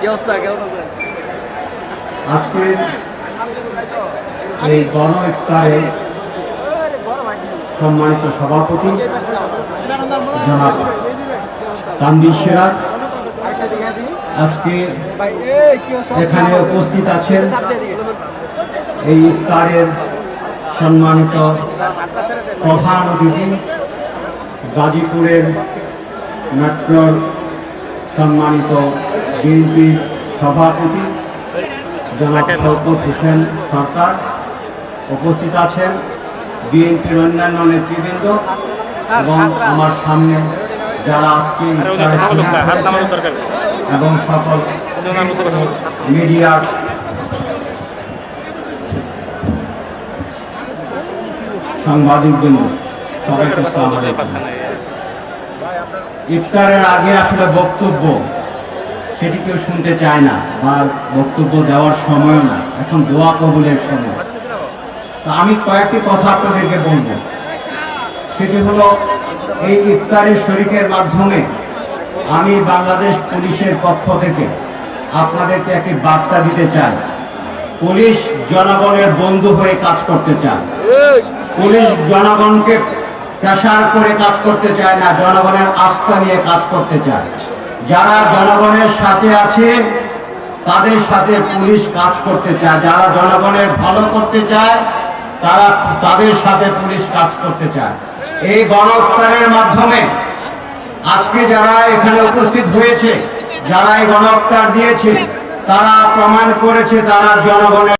কি অবস্থা? আজকে এই গণ ইফতারে সম্মানিত সভাপতি জনাব তানবির সিরাজ। আজকে এখানে উপস্থিত আছেন এই ইফতারের সম্মানিত প্রধান অতিথি গাজীপুরের মেট্রোর সম্মানিত বিএনপির সভাপতি জনাব শওকত হোসেন সরকার। উপস্থিত আছেন বিএনপির অন্যান্য নেতৃবৃন্দ এবং আমার সামনে যারা আজকে এবং সকল মিডিয়ার সাংবাদিকবৃন্দ সবাইকে আলাইকুম। ইফতারের আগে আসলে বক্তব্য সেটি কেউ শুনতে চায় না বা বক্তব্য দেওয়ার সময়ও না এখন দোয়া কবুলের সময়। তো আমি কয়েকটি কথা আপনাদেরকে বলব। সেটি হলো এই ইফতারের শরিকের মাধ্যমে আমি বাংলাদেশ পুলিশের পক্ষ থেকে আপনাদেরকে একটি বার্তা দিতে চাই। পুলিশ জনগণের বন্ধু হয়ে কাজ করতে চায়। পুলিশ জনগণকে প্রেশার করে কাজ করতে চায় না, জনগণের আস্থা নিয়ে কাজ করতে চায়। যারা জনগণের সাথে আছে, তাদের সাথে পুলিশ কাজ করতে চায়। যারা জনগণের ভালো করতে চায়, তারা তাদের সাথে পুলিশ কাজ করতে চায়। এই গণহত্যার মাধ্যমে আজকে যারা এখানে উপস্থিত হয়েছে, যারা এই গণহত্যার দিয়েছে, তারা প্রমাণ করেছে তারা জনগণের